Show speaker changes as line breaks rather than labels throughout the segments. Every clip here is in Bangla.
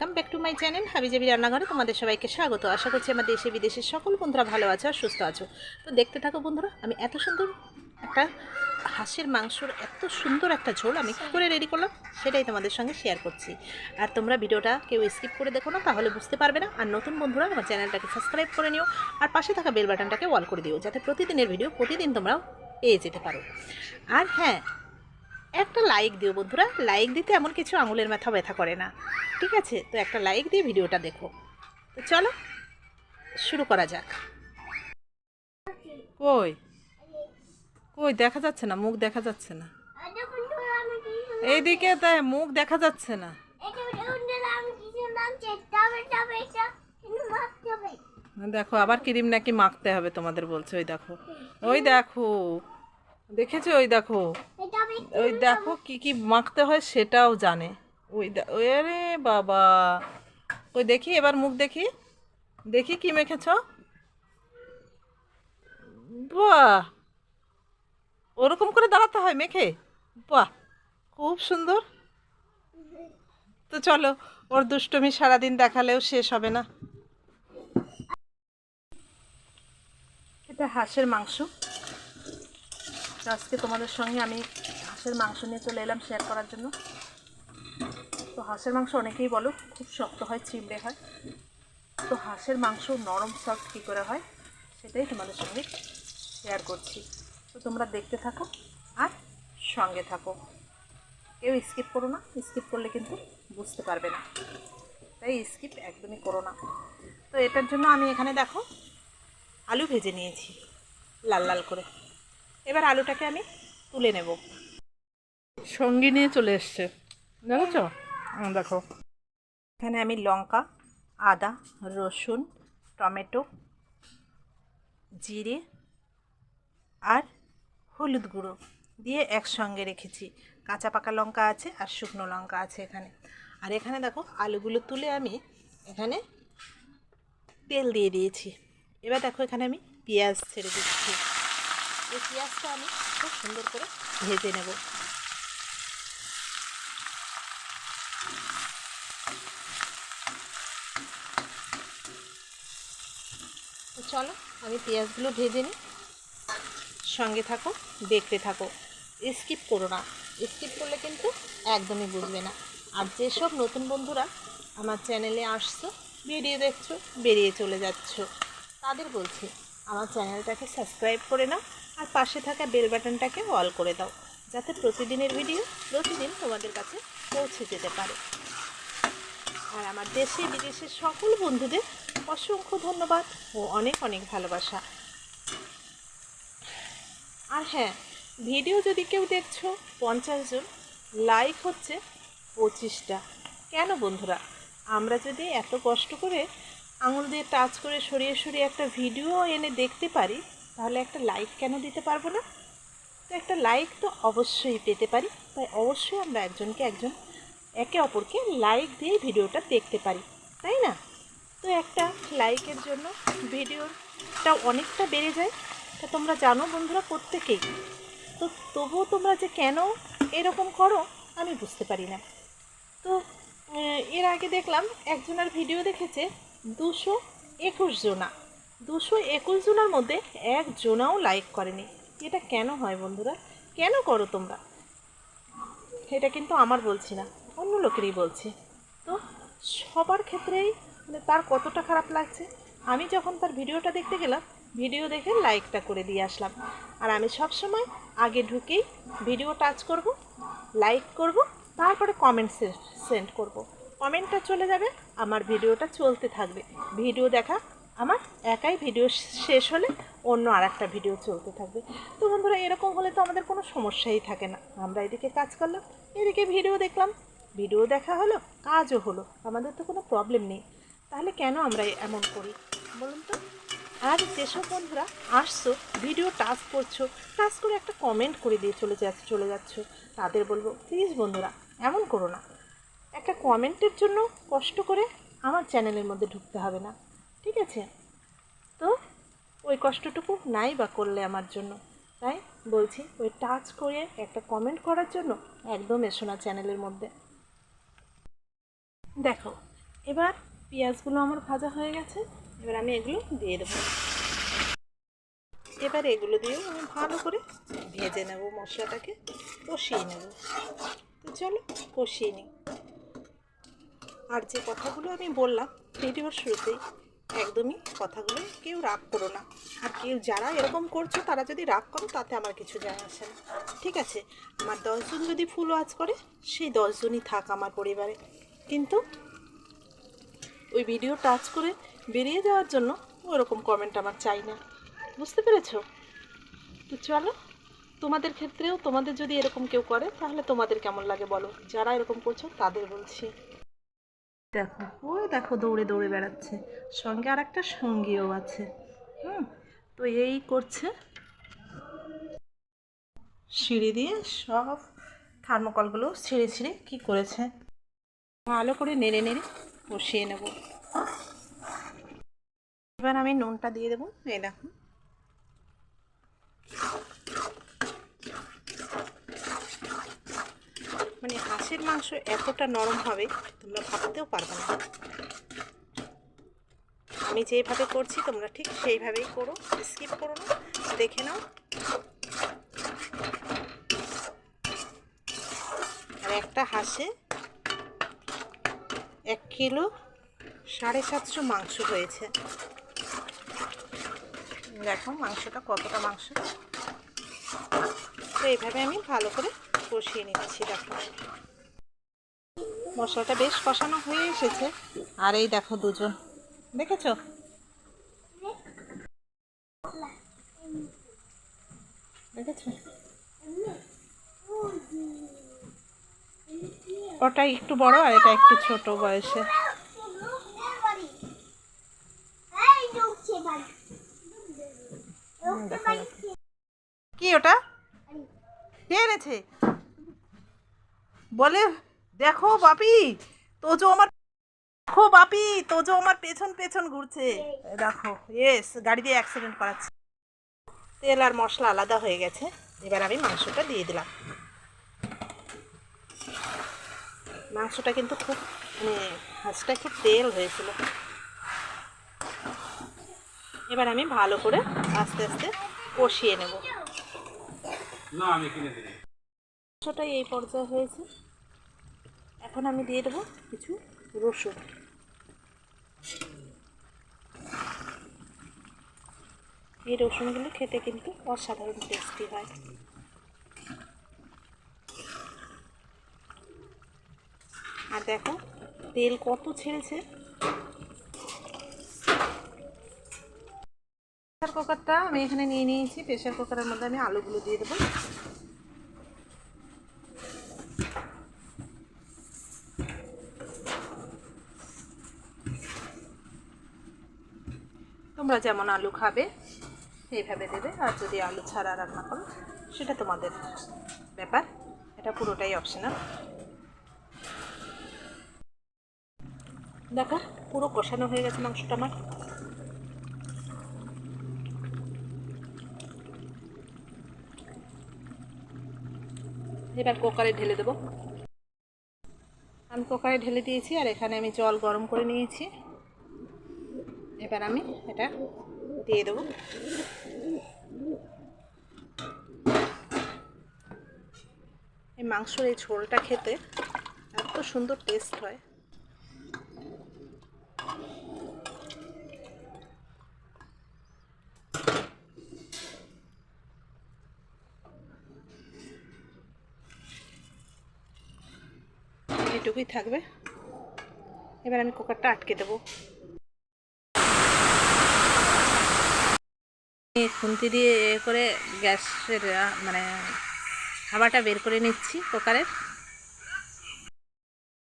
Welcome back to my channel হাবিজাবি রান্নাঘরে তোমাদের সবাইকে স্বাগত। আশা করছি আমার দেশে বিদেশের সকল বন্ধুরা ভালো আছো আর সুস্থ আছো। তো দেখতে থাকো বন্ধুরা, আমি এত সুন্দর একটা হাঁসের মাংসর এত সুন্দর একটা ঝোল আমি কী করে রেডি করলাম সেটাই তোমাদের সঙ্গে শেয়ার করছি। আর তোমরা ভিডিওটা কেউ স্কিপ করে দেখো না, তাহলে বুঝতে পারবে না। আর নতুন বন্ধুরা, আমার চ্যানেলটাকে সাবস্ক্রাইব করে নিও। আর পাশে থাকা বেল বাটনটাকে অল করে দিও, যাতে প্রতিদিনের ভিডিও প্রতিদিন তোমরা পেয়ে যেতে পারো। আর হ্যাঁ একটা লাইক দিও বন্ধুরা। লাইক দিতে এমন কিছু আঙুলের মাথা ব্যথা করে না। ঠিক আছে? তো একটা লাইক দিয়ে ভিডিওটা দেখো। তো চলো, শুরু করা যাক।
কই? কই? দেখা যাচ্ছে না, মুখ দেখা যাচ্ছে না। এইদিকে তাই মুখ দেখা যাচ্ছে না। দেখো, আবার ক্রিম নাকি মাখতে হবে তোমাদের বলছে, ওই দেখো। ওই দেখো। দেখেছ? ওই দেখো। ওই দেখো কি কি মাখতে হয় সেটাও জানে। ওই আরে বাবা। ওই দেখি এবার মুখ দেখি। দেখি কি মেখেছ। বাহ! ওরকম করে দাঁড়াতে হয় মেখে? বাহ! খুব সুন্দর। তো চলো ওর দুষ্টমি সারাদিন দেখালেও শেষ হবে না। এটা হাঁসের মাংস। আজকে তোমাদের সঙ্গে আমি হাঁসের মাংস নিয়ে চলে এলাম শেয়ার করার জন্য। তো হাঁসের মাংস অনেকেই বলো, খুব শক্ত হয়, চিমড়ে হয়। তো হাঁসের মাংস নরম সফট কী করে হয়, সেটাই তোমাদের সঙ্গে শেয়ার করছি। তো তোমরা দেখতে থাকো আর সঙ্গে থাকো। কেউ স্কিপ করো না স্কিপ করলে কিন্তু বুঝতে পারবে না। তাই স্কিপ একদমই করো না। তো এটার জন্য আমি এখানে দেখো, আলু ভেজে নিয়েছি, লাল লাল করে। এবার আলুটাকে আমি তুলে নেব। সঙ্গী নিয়ে চলে এসছে। দেখেছ? দেখো। এখানে আমি লঙ্কা আদা রসুন টমেটো জিরে আর হলুদ গুঁড়ো দিয়ে একসঙ্গে রেখেছি। কাঁচা পাকা লঙ্কা আছে আর শুকনো লঙ্কা আছে এখানে। আর এখানে দেখো আলুগুলো তুলে আমি এখানে তেল দিয়ে দিয়েছি। এবার দেখো এখানে আমি পেঁয়াজ ছেড়ে দিচ্ছি। এই পেঁয়াজটা আমি খুব সুন্দর করে ভেজে নেব। চলো, আমি পেঁয়াজগুলো ভেজে নিই। সঙ্গে থাকো, দেখতে থাকো। স্কিপ করো না। স্কিপ করলে কিন্তু একদমই বুঝবে না। আর যেসব নতুন বন্ধুরা আমার চ্যানেলে আসছো ভিডিও দেখছ, বেরিয়ে চলে যাচ্ছ, তাদের বলছি, আমার চ্যানেলটাকে সাবস্ক্রাইব করে নাও। আর পাশে থাকা বেল বাটনটাকে অল করে দাও, যাতে প্রতিদিনের ভিডিও প্রতিদিন তোমাদের কাছে পৌঁছে যেতে পারে। আর আমার দেশে বিদেশের সকল বন্ধুদের অসংখ্য ধন্যবাদ ও অনেক অনেক ভালোবাসা। আর হ্যাঁ ভিডিও যদি কেউ দেখছ, পঞ্চাশ জন, লাইক হচ্ছে পঁচিশটা। কেন বন্ধুরা? আমরা যদি এত কষ্ট করে আঙুল দিয়ে টাচ করে সরিয়ে সরিয়ে একটা ভিডিও এনে দেখতে পারি তাহলে একটা লাইক কেন দিতে পারব না? তো একটা লাইক তো অবশ্যই পেতে পারি। তাই অবশ্যই আমরা একজনকে একজন, একে অপরকে লাইক দিয়ে ভিডিওটা দেখতে পারি। তাই না? তো একটা লাইকের জন্য ভিডিওটা অনেকটা বেড়ে যায়। তা তোমরা জানো বন্ধুরা প্রত্যেকেই। তো তবুও তোমরা যে কেন এরকম করো, আমি বুঝতে পারি না। তো এর আগে দেখলাম একজনের ভিডিও দেখেছে দুশো একুশ জনা। দুশো একুশ জনের মধ্যে এক জনাও লাইক করেনি। এটা কেন হয় বন্ধুরা? কেন করো তোমরা? এটা কিন্তু আমার বলছি না, অন্য লোকেরই বলছি। তো সবার ক্ষেত্রেই মানে তার কতটা খারাপ লাগছে? আমি যখন তার ভিডিওটা দেখতে গেলাম, ভিডিও দেখে লাইকটা করে দিয়ে আসলাম। আর আমি সব সময় আগে ঢুকেই ভিডিও টাচ করব লাইক করব, তারপরে কমেন্ট সেন্ড করব। কমেন্টটা চলে যাবে, আমার ভিডিওটা চলতে থাকবে। ভিডিও দেখা আমার একাই ভিডিও শেষ হলে অন্য আর একটা ভিডিও চলতে থাকবে। তো বন্ধুরা, এরকম হলে তো আমাদের কোনো সমস্যাই থাকে না। আমরা এদিকে কাজ করলাম, এদিকে ভিডিও দেখলাম। ভিডিও দেখা হলো, কাজও হলো। আমাদের তো কোনো প্রবলেম নেই। তাহলে কেন আমরা এমন করি? বলুন তো। আর যেসব বন্ধুরা আসছো ভিডিও টাচ করছ টাচ করে একটা কমেন্ট করে দিয়ে চলে যাচ্ছ চলে যাচ্ছ, তাদের বলব প্লিজ বন্ধুরা, এমন করো না। একটা কমেন্টের জন্য কষ্ট করে আমার চ্যানেলের মধ্যে ঢুকতে হবে না। ঠিক আছে। তো ওই কষ্টটুকু নাই বা করলে আমার জন্য। তাই বলছি, ওই টাচ করে একটা কমেন্ট করার জন্য একদম এসো না চ্যানেলের মধ্যে। দেখো, এবার পেঁয়াজগুলো আমার ভাজা হয়ে গেছে, এবার আমি এগুলো দিয়ে দেবো। এবার এগুলো দিয়েও আমি ভালো করে ভেজে নেব মশলাটাকে, কষিয়ে নেব। তো চলো কষিয়ে নিই। আর যে কথাগুলো আমি বললাম ভিডিওর শুরুতেই একদমই কথাগুলো কেউ রাগ করো না। আর কেউ যারা এরকম করছ, তারা যদি রাগ করো, তাতে আমার কিছু যায় আসে না। ঠিক আছে? আমার দশজন যদি ফুল ওয়াজ করে, সেই দশজনই থাক আমার পরিবারে। কিন্তু ওই ভিডিও টাচ করে বেরিয়ে যাওয়ার জন্য ওরকম কমেন্ট আমার চাই না। বুঝতে পেরেছ? তো চলো, তোমাদের ক্ষেত্রেও তোমাদের যদি এরকম কেউ করে, তাহলে তোমাদের কেমন লাগে বলো? যারা এরকম করছ, তাদের বলছি। দেখো, ওই দেখো দৌড়ে দৌড়ে বেড়াচ্ছে। সঙ্গে আর একটা সঙ্গীও আছে। হুম, তো এই করছে। সিঁড়ি দিয়ে সব থার্মোকলগুলো ছিঁড়ে ছিঁড়ে কী করেছে? ভালো করে নেড়ে নেড়ে বসিয়ে নেব। এবার আমি নুনটা দিয়ে দেবো। এই দেখো মানে হাঁসের মাংস এতটা নরম হবে, তোমরা ভাবতেও পারবে না। আমি যেভাবে করছি, তোমরা ঠিক সেইভাবেই করো স্কিপ করো না, দেখে নাও। আর একটা হাঁসে এক কিলো সাড়ে সাতশো মাংস হয়েছে। দেখো মাংসটা কতটা মাংস। তো এইভাবে আমি ভালো করে কষিয়ে নিচ্ছি, দেখো। মশলাটা বেশ কষানো হয়ে এসেছে। আর এই দেখো দুজন। দেখেছ? ওটা একটু বড় আর এটা একটু ছোট বয়সে। কি ওটা? কে এনেছে? বলে দেখো বাপি তোজো আমার দেখো বাপি তোজো আমার পেছন পেছন ঘুরছে। দেখো ইয়েস গাড়ি দিয়ে অ্যাক্সিডেন্ট করাচ্ছে। তেল আর মশলা আলাদা হয়ে গেছে এবার আমি মাংসটা দিয়ে দিলাম। মাংসটা কিন্তু খুব মানে হাঁসটা একটু তেল হয়েছিল। এবার আমি ভালো করে আস্তে আস্তে কষিয়ে নেব।
না আমি
মাংসটা এই পর্যায়ে হয়েছে। এখন আমি দিয়ে দেবো কিছু রসুন। এই রসুনগুলো খেতে কিন্তু অসাধারণ টেস্টি হয়। আর দেখো, তেল কত ছেড়েছে। প্রেশার কুকারটা আমি এখানে নিয়ে নিয়েছি। প্রেশার কুকারের মধ্যে আমি আলুগুলো দিয়ে দেবো। তোমরা যেমন আলু খাবে এইভাবে দেবে। আর যদি আলু ছাড়া রান্না করো, সেটা তোমাদের ব্যাপার। এটা পুরোটাই অপশনাল দেখো, পুরো কষানো হয়ে গেছে মাংসটা আমার। এবার কুকারে ঢেলে দেবো। আমি কুকারে ঢেলে দিয়েছি, আর এখানে আমি জল গরম করে নিয়েছি। এবার আমি এটা দিয়ে দেবো। এই মাংসর এই ঝোলটা খেতে এত সুন্দর টেস্ট হয়। এটুকুই থাকবে। এবার আমি কুকারটা আটকে দেবো। খুন্তি দিয়ে এ করে গ্যাসের মানে হাওয়াটা বের করে নিচ্ছি কুকারের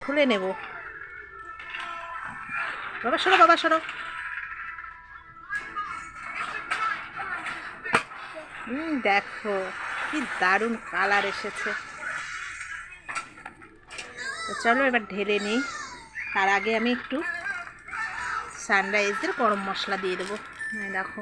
খুলে নেব। বাবা, সরো বাবা, সরো। হুম দেখো, কি দারুণ কালার এসেছে। তো চলো এবার ঢেলে নিই। তার আগে আমি একটু সানরাইজের গরম মশলা দিয়ে দেবো। দেখো।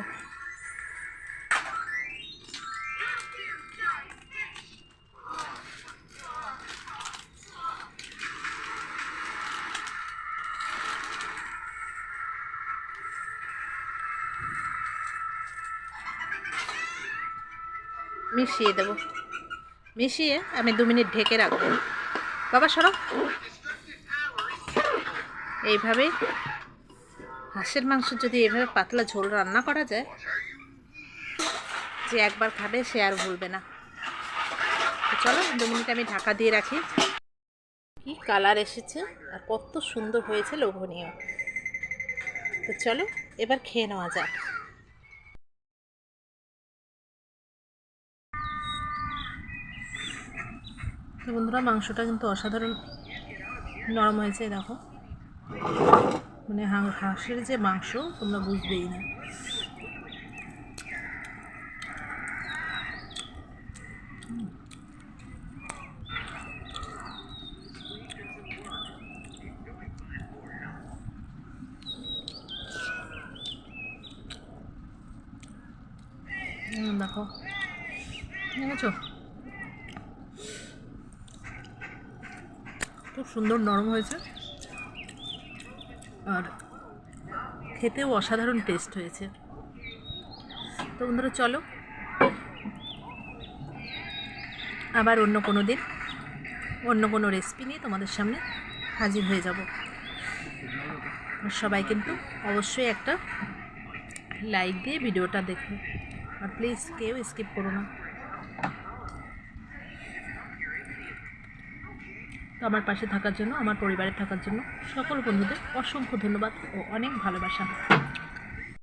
মিশিয়ে দেব। মিশিয়ে আমি দু মিনিট ঢেকে রাখব। বাবা, সরো। এইভাবে হাঁসের মাংস যদি এভাবে পাতলা ঝোল রান্না করা যায়, যে একবার খাবে সে আর ভুলবে না। চলো, দু মিনিট আমি ঢাকা দিয়ে রাখি। কি কালার এসেছে আর কত সুন্দর হয়েছে লোভনীয়। তো চলো, এবার খেয়ে নেওয়া যাক। তো বন্ধুরা, মাংসটা কিন্তু অসাধারণ নরম হয়েছে, দেখো। মানে হাঁসের যে মাংস, তোমরা বুঝবেই না। দেখো। দেখেছ? খুব সুন্দর নরম হয়েছে। আর খেতেও অসাধারণ টেস্ট হয়েছে। তো বন্ধুরা, চলো। আবার অন্য কোনো দিন, অন্য কোনো রেসিপি নিয়ে তোমাদের সামনে হাজির হয়ে যাব। সবাই কিন্তু অবশ্যই একটা লাইক দিয়ে ভিডিওটা দেখো। আর প্লিজ কেউ স্কিপ করো না। তো আমার পাশে থাকার জন্য, আমার পরিবারে থাকার জন্য সকল বন্ধুদের অসংখ্য ধন্যবাদ ও অনেক ভালোবাসা।